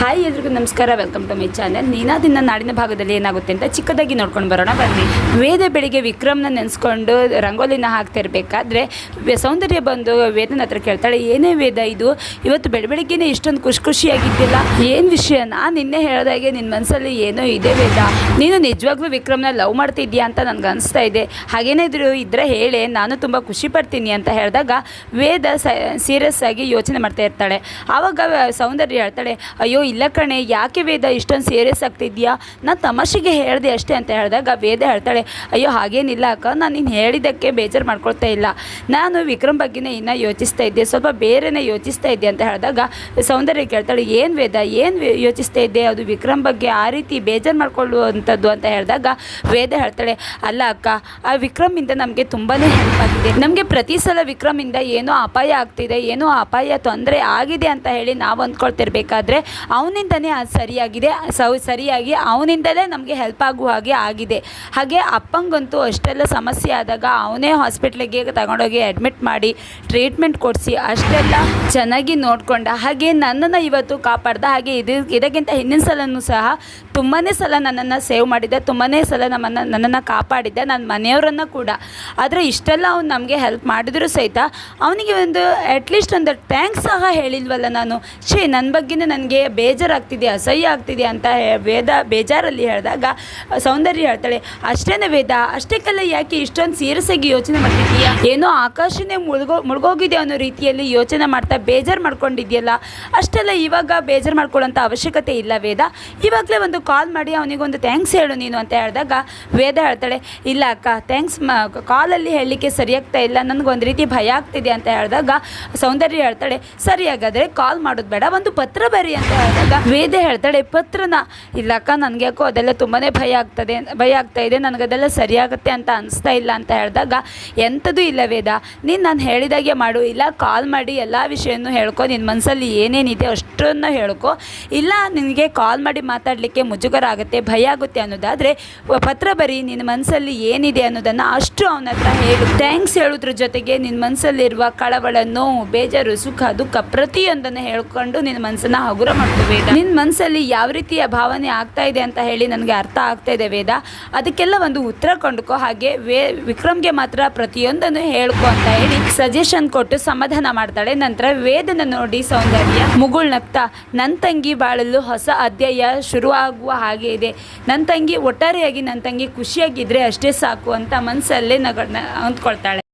Hi ಎಲ್ರಿಗೂ ನಮಸ್ಕಾರ. Welcome to my channel ನೀನಾದಿನ ನಾಡಿನ ಭಾಗದಲ್ಲಿ ಏನಾಗುತ್ತೆ ಅಂತ ಚಿಕ್ಕದಾಗಿ ನೋಡ್ಕೊಂಡು ಬರೋಣ. ಬನ್ನಿ. ವೇದ ಬೆಳಿಗ್ಗೆ ವಿಕ್ರಮ್ನ ನೆನೆಸ್ಕೊಂಡು ರಂಗೋಲಿನ ಹಾಕ್ತಾ ಇರಬೇಕಾದ್ರೆ ಸೌಂದರ್ಯ ಬಂದು ವೇದನ ಹತ್ರ ಕೇಳ್ತಾಳೆ, ಏನೇ ವೇದ ಇದು? ಇವತ್ತು ಬೆಳ ಬೆಳಿಗ್ಗೆನೇ ಇಷ್ಟೊಂದು ಖುಷಿ ಖುಷಿಯಾಗಿದ್ದಿಲ್ಲ ಏನು ವಿಷಯ? ನಾನು ನಿನ್ನೆ ಹೇಳಿದಾಗೆ ನಿನ್ನ ಮನಸ್ಸಲ್ಲಿ ಏನೋ ಇದೆ ವೇದ. ನೀನು ನಿಜವಾಗ್ಲೂ ವಿಕ್ರಮ್ನ ಲವ್ ಮಾಡ್ತಿದ್ಯಾ ಅಂತ ನನಗೆ ಅನಿಸ್ತಾ ಇದೆ. ಹಾಗೇನಾದರೂ ಇದ್ರೆ ಹೇಳಿ, ನಾನು ತುಂಬ ಖುಷಿ ಪಡ್ತೀನಿ ಅಂತ ಹೇಳಿದಾಗ ವೇದ ಸೀರಿಯಸ್ ಆಗಿ ಯೋಚನೆ ಮಾಡ್ತಾ ಇರ್ತಾಳೆ. ಆವಾಗ ಸೌಂದರ್ಯ ಹೇಳ್ತಾಳೆ, ಅಯ್ಯೋ ಇಲ್ಲ ಕಣೆ, ಯಾಕೆ ವೇದ ಇಷ್ಟೊಂದು ಸೀರಿಯಸ್ ಆಗ್ತಿದ್ಯಾ? ನಾನು ತಮಾಷೆಗೆ ಹೇಳಿದೆ ಅಷ್ಟೇ ಅಂತ ಹೇಳಿದಾಗ ವೇದ ಹೇಳ್ತಾಳೆ, ಅಯ್ಯೋ, ಹಾಗೇನಿಲ್ಲ ಅಕ್ಕ, ನಾನು ನೀನು ಹೇಳಿದ್ದಕ್ಕೆ ಬೇಜಾರು ಮಾಡ್ಕೊಳ್ತಾ ಇಲ್ಲ. ನಾನು ವಿಕ್ರಮ್ ಬಗ್ಗೆನೇ ಇನ್ನೂ ಯೋಚಿಸ್ತಾ ಇದ್ದೆ, ಸ್ವಲ್ಪ ಬೇರೆನೇ ಯೋಚಿಸ್ತಾ ಇದ್ದೆ ಅಂತ ಹೇಳಿದಾಗ ಸೌಂದರ್ಯ ಕೇಳ್ತಾಳೆ, ಏನು ವೇದ, ಏನು ಯೋಚಿಸ್ತಾ ಇದ್ದೆ? ಅದು ವಿಕ್ರಮ್ ಬಗ್ಗೆ ಆ ರೀತಿ ಬೇಜಾರು ಮಾಡ್ಕೊಳ್ಳುವಂಥದ್ದು ಅಂತ ಹೇಳಿದಾಗ ವೇದ ಹೇಳ್ತಾಳೆ, ಅಲ್ಲ ಅಕ್ಕ, ಆ ವಿಕ್ರಮಿಂದ ನಮಗೆ ತುಂಬಾ ಹೆಲ್ಪ್ ಆಗಿದೆ. ನಮಗೆ ಪ್ರತಿ ಸಲ ವಿಕ್ರಮಿಂದ ಏನೋ ಅಪಾಯ ಆಗ್ತಿದೆ, ಏನೋ ಅಪಾಯ ತೊಂದರೆ ಆಗಿದೆ ಅಂತ ಹೇಳಿ ನಾವು ಅಂದ್ಕೊಳ್ತಿರ್ಬೇಕಾದ್ರೆ ಅವನಿಂದನೇ ಅದು ಸರಿಯಾಗಿದೆ. ಸೌ, ಸರಿಯಾಗಿ ಅವನಿಂದಲೇ ನಮಗೆ ಹೆಲ್ಪ್ ಆಗುವ ಹಾಗೆ ಆಗಿದೆ. ಹಾಗೆ ಅಪ್ಪಂಗಂತೂ ಅಷ್ಟೆಲ್ಲ ಸಮಸ್ಯೆ ಆದಾಗ ಅವನೇ ಹಾಸ್ಪಿಟ್ಲಿಗೆ ತಗೊಂಡೋಗಿ ಅಡ್ಮಿಟ್ ಮಾಡಿ ಟ್ರೀಟ್ಮೆಂಟ್ ಕೊಡಿಸಿ ಅಷ್ಟೆಲ್ಲ ಚೆನ್ನಾಗಿ ನೋಡಿಕೊಂಡ. ಹಾಗೆ ನನ್ನನ್ನು ಇವತ್ತು ಕಾಪಾಡ್ದ. ಹಾಗೆ ಇದು, ಇದಕ್ಕಿಂತ ಹಿಂದಿನ ಸಲನೂ ಸಹ ತುಂಬಾ ಸಲ ನನ್ನನ್ನು ಸೇವ್ ಮಾಡಿದ್ದೆ. ತುಂಬಾ ಸಲ ನಮ್ಮನ್ನು, ನನ್ನನ್ನು ಕಾಪಾಡಿದ್ದೆ. ನನ್ನ ಮನೆಯವರನ್ನು ಕೂಡ. ಆದರೆ ಇಷ್ಟೆಲ್ಲ ಅವ್ನು ನಮಗೆ ಹೆಲ್ಪ್ ಮಾಡಿದರೂ ಸಹಿತ ಅವನಿಗೆ ಒಂದು ಅಟ್ಲೀಸ್ಟ್ ಒಂದು ಥ್ಯಾಂಕ್ಸ್ ಸಹ ಹೇಳಿಲ್ವಲ್ಲ ನಾನು. ಛೇ ನನ್ನ ಬಗ್ಗೆನೇ ನನಗೆ ಬೇಜಾರಾಗ್ತಿದೆ, ಅಸಹ್ಯ ಆಗ್ತಿದೆ ಅಂತ ವೇದ ಬೇಜಾರಲ್ಲಿ ಹೇಳಿದಾಗ ಸೌಂದರ್ಯ ಹೇಳ್ತಾಳೆ, ಅಷ್ಟೇನೆ ವೇದ? ಅಷ್ಟಕ್ಕೆಲ್ಲ ಯಾಕೆ ಇಷ್ಟೊಂದು ಸೀರಿಯಸ್ ಆಗಿ ಯೋಚನೆ ಮಾಡ್ತಿದ್ದೀಯಾ? ಏನೋ ಆಕಾಶನೇ ಮುಳುಗೋ, ಮುಳುಗೋಗಿದೆ ಅನ್ನೋ ರೀತಿಯಲ್ಲಿ ಯೋಚನೆ ಮಾಡ್ತಾ ಬೇಜಾರು ಮಾಡ್ಕೊಂಡಿದ್ಯಲ್ಲ ಅಷ್ಟೆಲ್ಲ ಇವಾಗ ಬೇಜಾರು ಮಾಡ್ಕೊಳ್ಳೋಂಥ ಅವಶ್ಯಕತೆ ಇಲ್ಲ ವೇದ. ಇವಾಗಲೇ ಒಂದು ಕಾಲ್ ಮಾಡಿ ಅವನಿಗೊಂದು ಥ್ಯಾಂಕ್ಸ್ ಹೇಳು ನೀನು ಅಂತ ಹೇಳಿದಾಗ, ವೇದ ಹೇಳ್ತಾಳೆ, ಇಲ್ಲ ಅಕ್ಕ ಥ್ಯಾಂಕ್ಸ್ ಮ ಕಾಲಲ್ಲಿ ಹೇಳಲಿಕ್ಕೆ ಸರಿಯಾಗ್ತಾ ಇಲ್ಲ, ನನಗೊಂದು ರೀತಿ ಭಯ ಆಗ್ತಿದೆ ಅಂತ ಹೇಳಿದಾಗ, ಸೌಂದರ್ಯ ಹೇಳ್ತಾಳೆ, ಸರಿಯಾಗಾದರೆ ಕಾಲ್ ಮಾಡೋದು ಬೇಡ, ಒಂದು ಪತ್ರ ಬರಿ ಅಂತ ಹೇಳಿದಾಗ ವೇದ ಹೇಳ್ತಾಳೆ, ಪತ್ರನ ಇಲ್ಲಕ್ಕ ನನಗೆ ಯಾಕೋ ಅದೆಲ್ಲ ತುಂಬಾ ಭಯ ಆಗ್ತದೆ, ಭಯ ಆಗ್ತಾ ಇದೆ ನನಗದೆಲ್ಲ ಸರಿಯಾಗುತ್ತೆ ಅಂತ ಅನಿಸ್ತಾ ಇಲ್ಲ ಅಂತ ಹೇಳಿದಾಗ, ಎಂಥದ್ದು ಇಲ್ಲ ವೇದ, ನೀನು ನಾನು ಹೇಳಿದಾಗೆ ಮಾಡು, ಇಲ್ಲ ಕಾಲ್ ಮಾಡಿ ಎಲ್ಲ ವಿಷಯನೂ ಹೇಳ್ಕೊ ನಿನ್ನ ಮನಸ್ಸಲ್ಲಿ ಏನೇನಿದೆ ಅಷ್ಟನ್ನು ಹೇಳ್ಕೊ, ಇಲ್ಲ ನಿನಗೆ ಕಾಲ್ ಮಾಡಿ ಮಾತಾಡಲಿಕ್ಕೆ ಮುಜುಗರ ಆಗುತ್ತೆ, ಭಯ ಆಗುತ್ತೆ ಅನ್ನೋದಾದರೆ ಪತ್ರ ಬರಿ ನಿನ್ನ ಮನಸ್ಸಲ್ಲಿ ಏನಿದೆ ಅನ್ನೋದನ್ನು ಅಷ್ಟು ಅವನ ಹತ್ರ ಹೇಳು. ಥ್ಯಾಂಕ್ಸ್ ಹೇಳೋದ್ರ ಜೊತೆಗೆ ನಿನ್ನ ಮನಸ್ಸಲ್ಲಿರುವ ಕಳವಳ, ನೋವು, ಬೇಜಾರು, ಸುಖ, ದುಃಖ ಪ್ರತಿಯೊಂದನ್ನು ಹೇಳ್ಕೊಂಡು ನಿನ್ನ ಮನಸ್ಸನ್ನು ಹಗುರ ಮಾಡ್ಕೋ ವೇದ. ನಿನ್ನ ಮನಸ್ಸಲ್ಲಿ ಯಾವ ರೀತಿಯ ಭಾವನೆ ಆಗ್ತಾ ಇದೆ ಅಂತ ಹೇಳಿ ನನಗೆ ಅರ್ಥ ಆಗ್ತಾ ಇದೆ ವೇದ. ಅದಕ್ಕೆಲ್ಲ ಒಂದು ಉತ್ತರ ಕೊಂಡ್ಕೊ. ಹಾಗೆ ವೇ, ವಿಕ್ರಮ್ಗೆ ಮಾತ್ರ ಪ್ರತಿಯೊಂದನ್ನು ಹೇಳ್ಕೊ ಅಂತ ಹೇಳಿ ಸಜೆಷನ್ ಕೊಟ್ಟು ಸಮಾಧಾನ ಮಾಡ್ತಾಳೆ. ನಂತರ ವೇದನ ನೋಡಿ ಸೌಂದರ್ಯ ಮುಗುಳ್ ಮುಗುಳ್ನಗ್ತಾ. ನನ್ನ ತಂಗಿ ಬಾಳಲು ಹೊಸ ಅಧ್ಯಾಯ ಶುರುವಾಗುವ ಹಾಗೆ ಇದೆ. ನನ್ನ ತಂಗಿ ಒಟ್ಟಾರೆಯಾಗಿ ನನ್ನ ತಂಗಿ ಖುಷಿಯಾಗಿದ್ದರೆ ಅಷ್ಟೇ ಸಾಕು ಅಂತ ಮನಸ್ಸಲ್ಲೇ ನಗ ಅಂದ್ಕೊಳ್ತಾಳೆ.